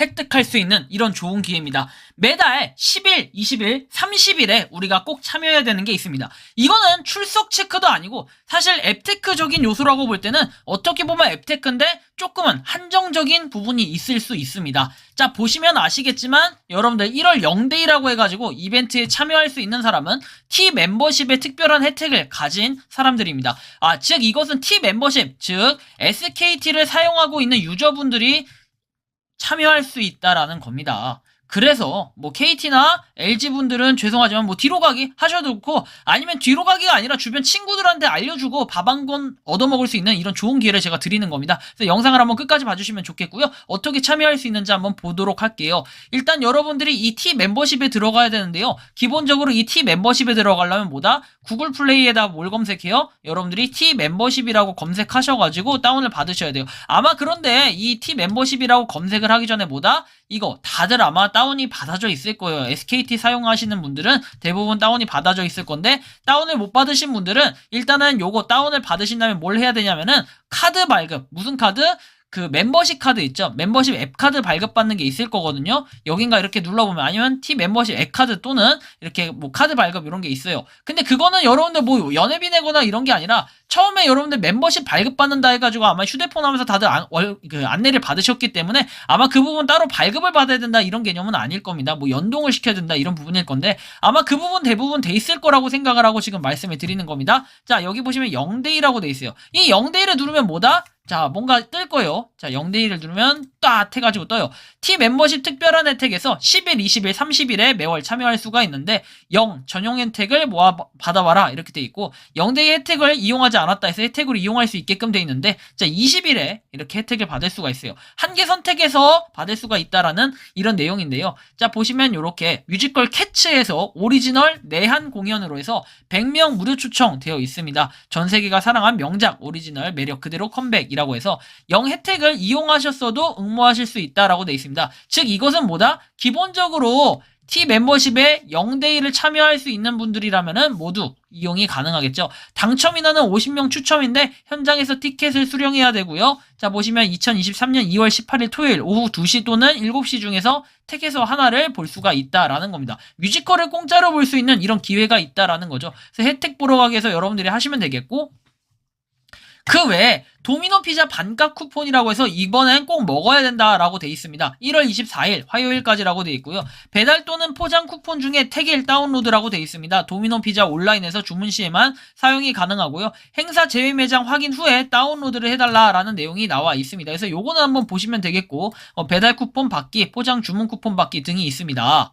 획득할 수 있는 이런 좋은 기회입니다. 매달 10일, 20일, 30일에 우리가 꼭 참여해야 되는 게 있습니다. 이거는 출석 체크도 아니고 사실 앱테크적인 요소라고 볼 때는 어떻게 보면 앱테크인데 조금은 한정적인 부분이 있을 수 있습니다. 자 보시면 아시겠지만 여러분들 1월 0데이라고 해가지고 이벤트에 참여할 수 있는 사람은 T 멤버십의 특별한 혜택을 가진 사람들입니다. 아, 즉 이것은 T 멤버십, 즉 SKT를 사용하고 있는 유저분들이 참여할 수 있다라는 겁니다. 그래서 뭐 KT나 LG 분들은 죄송하지만 뭐 뒤로 가기 하셔도 좋고 아니면 뒤로 가기가 아니라 주변 친구들한테 알려주고 밥한건 얻어먹을 수 있는 이런 좋은 기회를 제가 드리는 겁니다. 그래서 영상을 한번 끝까지 봐주시면 좋겠고요. 어떻게 참여할 수 있는지 한번 보도록 할게요. 일단 여러분들이 이 T 멤버십에 들어가야 되는데요. 기본적으로 이 T 멤버십에 들어가려면 뭐다? 구글 플레이에다 뭘 검색해요? 여러분들이 T 멤버십이라고 검색하셔가지고 다운을 받으셔야 돼요. 아마 그런데 이 T 멤버십이라고 검색을 하기 전에 뭐다? 이거 다들 아마 다운이 받아져 있을 거예요. SKT 사용하시는 분들은 대부분 다운이 받아져 있을 건데 다운을 못 받으신 분들은 일단은 요거 다운을 받으신다면 뭘 해야 되냐면은 카드 발급 무슨 카드? 그 멤버십 카드 있죠? 멤버십 앱 카드 발급받는 게 있을 거거든요. 여긴가 이렇게 눌러보면 아니면 T 멤버십 앱 카드 또는 이렇게 뭐 카드 발급 이런 게 있어요. 근데 그거는 여러분들 뭐 연회비 내거나 이런 게 아니라 처음에 여러분들 멤버십 발급받는다 해가지고 아마 휴대폰 하면서 다들 안, 월, 그 안내를 받으셨기 때문에 아마 그 부분 따로 발급을 받아야 된다 이런 개념은 아닐 겁니다. 뭐 연동을 시켜야 된다 이런 부분일 건데 아마 그 부분 대부분 돼 있을 거라고 생각을 하고 지금 말씀을 드리는 겁니다. 자 여기 보시면 0대1라고 돼 있어요. 이 0대1을 누르면 뭐다? 자, 뭔가 뜰 거예요. 자, 0대1을 누르면 딱 해가지고 떠요. T 멤버십 특별한 혜택에서 10일, 20일, 30일에 매월 참여할 수가 있는데 0 전용 혜택을 모아 받아봐라 이렇게 돼 있고 0대1 혜택을 이용하지 않았다 해서 혜택을 이용할 수 있게끔 돼 있는데 자, 20일에 이렇게 혜택을 받을 수가 있어요. 한 개 선택해서 받을 수가 있다라는 이런 내용인데요. 자, 보시면 이렇게 뮤지컬 캐츠에서 오리지널 내한 공연으로 해서 100명 무료 초청 되어 있습니다. 전 세계가 사랑한 명작 오리지널 매력 그대로 컴백 이라고 해서 영 혜택을 이용하셨어도 응모하실 수 있다라고 되어 있습니다. 즉 이것은 뭐다? 기본적으로 T 멤버십에 0대1을 참여할 수 있는 분들이라면은 모두 이용이 가능하겠죠. 당첨 인원은 50명 추첨인데 현장에서 티켓을 수령해야 되고요. 자 보시면 2023년 2월 18일 토요일 오후 2시 또는 7시 중에서 택에서 하나를 볼 수가 있다라는 겁니다. 뮤지컬을 공짜로 볼 수 있는 이런 기회가 있다라는 거죠. 그래서 혜택 보러 가기 위해서 여러분들이 하시면 되겠고 그 외에 도미노 피자 반값 쿠폰이라고 해서 이번엔 꼭 먹어야 된다라고 돼 있습니다. 1월 24일 화요일까지라고 돼 있고요. 배달 또는 포장 쿠폰 중에 택일 다운로드라고 돼 있습니다. 도미노 피자 온라인에서 주문 시에만 사용이 가능하고요. 행사 제외 매장 확인 후에 다운로드를 해달라라는 내용이 나와 있습니다. 그래서 요거는 한번 보시면 되겠고 어, 배달 쿠폰 받기, 포장 주문 쿠폰 받기 등이 있습니다.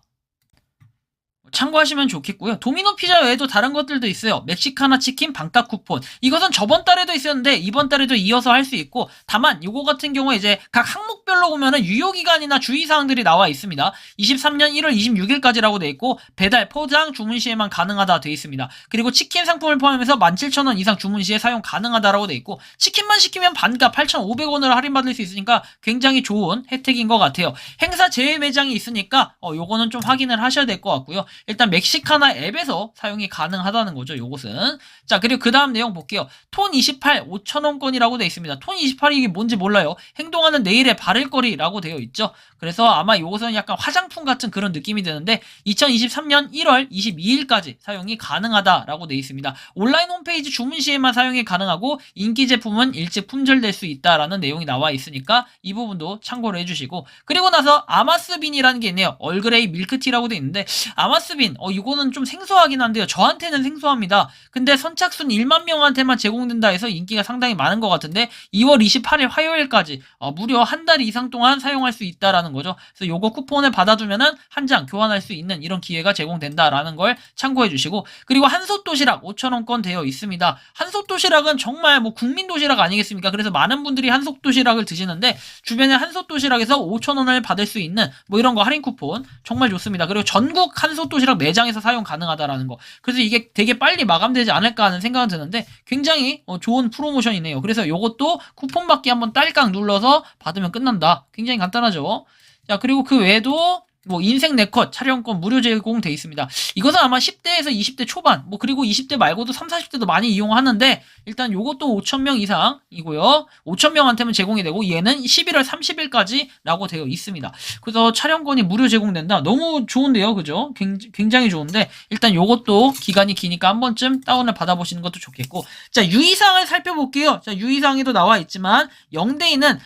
참고하시면 좋겠고요. 도미노 피자 외에도 다른 것들도 있어요. 멕시카나 치킨 반값 쿠폰. 이것은 저번 달에도 있었는데 이번 달에도 이어서 할 수 있고 다만 이거 같은 경우에 이제 각 항목별로 보면은 유효 기간이나 주의 사항들이 나와 있습니다. 23년 1월 26일까지라고 돼 있고 배달, 포장, 주문 시에만 가능하다 돼 있습니다. 그리고 치킨 상품을 포함해서 17,000원 이상 주문 시에 사용 가능하다라고 돼 있고 치킨만 시키면 반값 8,500원을 할인받을 수 있으니까 굉장히 좋은 혜택인 것 같아요. 행사 제외 매장이 있으니까 어 요거는 좀 확인을 하셔야 될 것 같고요. 일단 멕시카나 앱에서 사용이 가능하다는 거죠. 요것은. 자, 그리고 그 다음 내용 볼게요. 톤 28 5천원권이라고 되어 있습니다. 톤 28이 이게 뭔지 몰라요. 행동하는 내일의 바를거리라고 되어 있죠. 그래서 아마 요것은 약간 화장품 같은 그런 느낌이 드는데 2023년 1월 22일까지 사용이 가능하다라고 되어 있습니다. 온라인 홈페이지 주문 시에만 사용이 가능하고 인기 제품은 일찍 품절될 수 있다라는 내용이 나와 있으니까 이 부분도 참고를 해주시고 그리고 나서 아마스빈이라는 게 있네요. 얼그레이 밀크티라고 되어 있는데 아마스 빈 어 이거는 좀 생소하긴 한데요. 저한테는 생소합니다. 근데 선착순 1만 명한테만 제공된다 해서 인기가 상당히 많은 것 같은데 2월 28일 화요일까지 어, 무려 한 달 이상 동안 사용할 수 있다라는 거죠. 그래서 요거 쿠폰을 받아두면은 한 장 교환할 수 있는 이런 기회가 제공된다라는 걸 참고해 주시고 그리고 한솥 도시락 5천원권 되어 있습니다. 한솥 도시락은 정말 뭐 국민 도시락 아니겠습니까? 그래서 많은 분들이 한솥 도시락을 드시는데 주변에 한솥 도시락에서 5천원을 받을 수 있는 뭐 이런 거 할인 쿠폰 정말 좋습니다. 그리고 전국 한솥 도시락 매장에서 사용 가능하다라는 거. 그래서 이게 되게 빨리 마감되지 않을까 하는 생각은 드는데 굉장히 어, 좋은 프로모션이네요. 그래서 요것도 쿠폰 받기 한번 딸깍 눌러서 받으면 끝난다. 굉장히 간단하죠. 자, 그리고 그 외에도 뭐 인생 네컷 촬영권 무료 제공돼 있습니다. 이것은 아마 10대에서 20대 초반, 뭐 그리고 20대 말고도 3, 40대도 많이 이용하는데 일단 요것도 5,000명 이상이고요. 5,000명한테만 제공이 되고 얘는 11월 30일까지라고 되어 있습니다. 그래서 촬영권이 무료 제공된다. 너무 좋은데요, 그죠? 굉- 굉장히 좋은데 일단 요것도 기간이 기니까 한 번쯤 다운을 받아 보시는 것도 좋겠고 자 유의사항을 살펴볼게요. 자 유의사항에도 나와 있지만 영대인은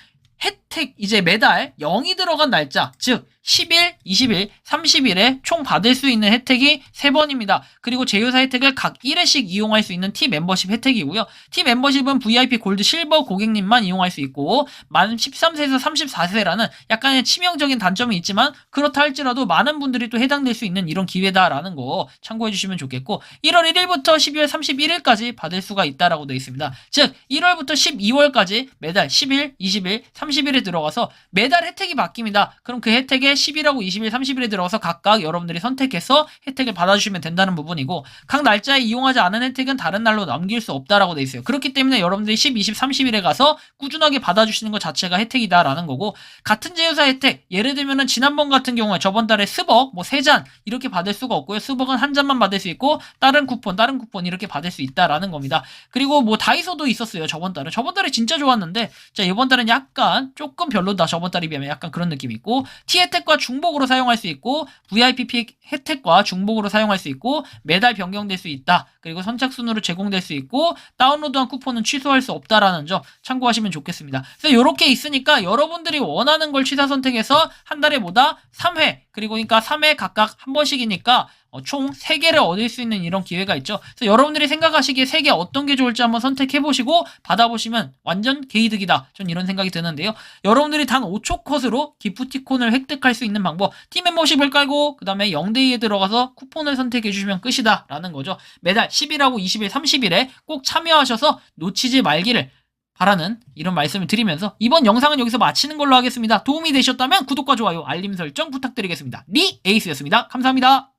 혜택 이제 매달 0이 들어간 날짜 즉 10일, 20일, 30일에 총 받을 수 있는 혜택이 3번입니다. 그리고 제휴사 혜택을 각 1회씩 이용할 수 있는 T 멤버십 혜택이고요. T 멤버십은 VIP 골드 실버 고객님만 이용할 수 있고 만 13세에서 34세라는 약간의 치명적인 단점이 있지만 그렇다 할지라도 많은 분들이 또 해당될 수 있는 이런 기회다라는 거 참고해 주시면 좋겠고 1월 1일부터 12월 31일까지 받을 수가 있다라고 되어 있습니다. 즉 1월부터 12월까지 매달 10일, 20일, 30일에 들어가서 매달 혜택이 바뀝니다. 그럼 그 혜택에 10일하고 20일, 30일에 들어가서 각각 여러분들이 선택해서 혜택을 받아주시면 된다는 부분이고 각 날짜에 이용하지 않은 혜택은 다른 날로 넘길 수 없다라고 돼 있어요. 그렇기 때문에 여러분들이 10, 20, 30일에 가서 꾸준하게 받아주시는 것 자체가 혜택이다라는 거고 같은 제휴사 혜택 예를 들면은 지난번 같은 경우에 저번 달에 스벅 뭐 세 잔 이렇게 받을 수가 없고요. 스벅은 한 잔만 받을 수 있고 다른 쿠폰, 다른 쿠폰 이렇게 받을 수 있다라는 겁니다. 그리고 뭐 다이소도 있었어요. 저번 달에 저번 달에 진짜 좋았는데 자 이번 달은 약간 조금 별로다. 저번 달에 비하면 약간 그런 느낌이 있고 T 혜택과 중복으로 사용할 수 있고 VIP 피- 혜택과 중복으로 사용할 수 있고 매달 변경될 수 있다. 그리고 선착순으로 제공될 수 있고 다운로드한 쿠폰은 취소할 수 없다라는 점 참고하시면 좋겠습니다. 그래서 이렇게 있으니까 여러분들이 원하는 걸 취사 선택해서 한 달에 보다 3회 그리고 그러니까 3회 각각 한 번씩이니까 어, 총 3개를 얻을 수 있는 이런 기회가 있죠. 그래서 여러분들이 생각하시기에 3개 어떤 게 좋을지 한번 선택해보시고 받아보시면 완전 개이득이다. 전 이런 생각이 드는데요. 여러분들이 단 5초 컷으로 기프티콘을 획득할 수 있는 방법 팀 멤버십을 깔고 그 다음에 0대2에 들어가서 쿠폰을 선택해주시면 끝이다 라는 거죠. 매달 10일하고 20일, 30일에 꼭 참여하셔서 놓치지 말기를 바라는 이런 말씀을 드리면서 이번 영상은 여기서 마치는 걸로 하겠습니다. 도움이 되셨다면 구독과 좋아요, 알림 설정 부탁드리겠습니다. 리 에이스였습니다. 감사합니다.